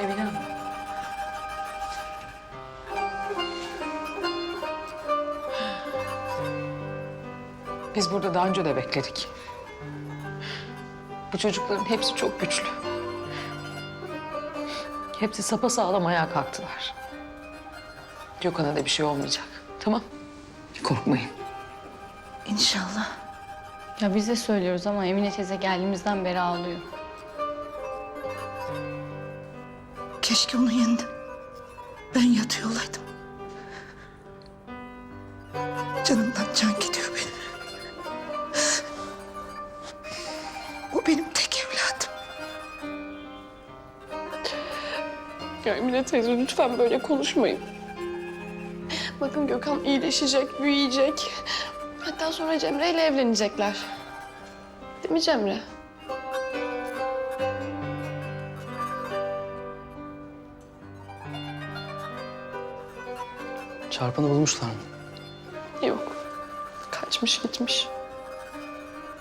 Emine Hanım. Biz burada daha önce de bekledik. Bu çocukların hepsi çok güçlü. Hepsi sapasağlam ayağa kalktılar. Gökhan'a da bir şey olmayacak. Tamam? Korkmayın. İnşallah. Ya biz de söylüyoruz ama Emine teyze geldiğimizden beri ağlıyor. Keşke onun yanında ben yatıyor olaydım. Canımdan can gidiyor benim. O benim tek evladım. Ya Emine teyze lütfen böyle konuşmayın. Bakın Gökhan iyileşecek, büyüyecek. Hatta sonra Cemre ile evlenecekler. Değil mi Cemre? Çarpanı bulmuşlar mı? Yok. Kaçmış gitmiş.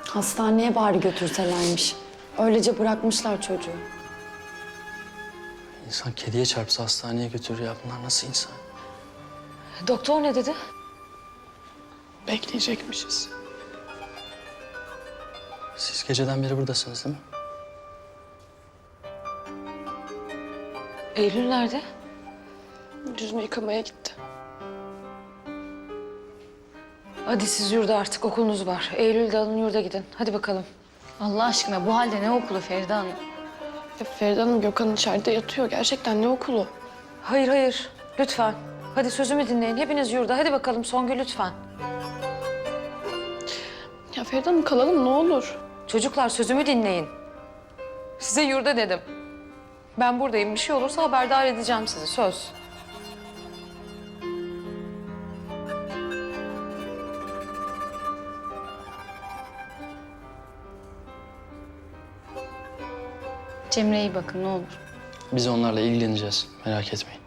Hastaneye bari götürselermiş. Öylece bırakmışlar çocuğu. İnsan kediye çarpsa hastaneye götürür ya. Bunlar nasıl insan? Doktor ne dedi? Bekleyecekmişiz. Siz geceden beri buradasınız değil mi? Eylül nerede? Yüzümü yıkamaya gitti. Hadi siz yurda artık okulunuz var. Eylül'de alın yurda gidin. Hadi bakalım. Allah aşkına bu halde ne okulu Feride Hanım? Ya Feride Hanım Gökhan içeride yatıyor. Gerçekten ne okulu? Hayır hayır. Lütfen. Hadi sözümü dinleyin. Hepiniz yurda. Hadi bakalım Songül lütfen. Ya Feride Hanım kalalım ne olur. Çocuklar sözümü dinleyin. Size yurda dedim. Ben buradayım. Bir şey olursa haberdar edeceğim sizi. Söz. Cemre'ye iyi bakın ne olur. Biz onlarla ilgileneceğiz. Merak etmeyin.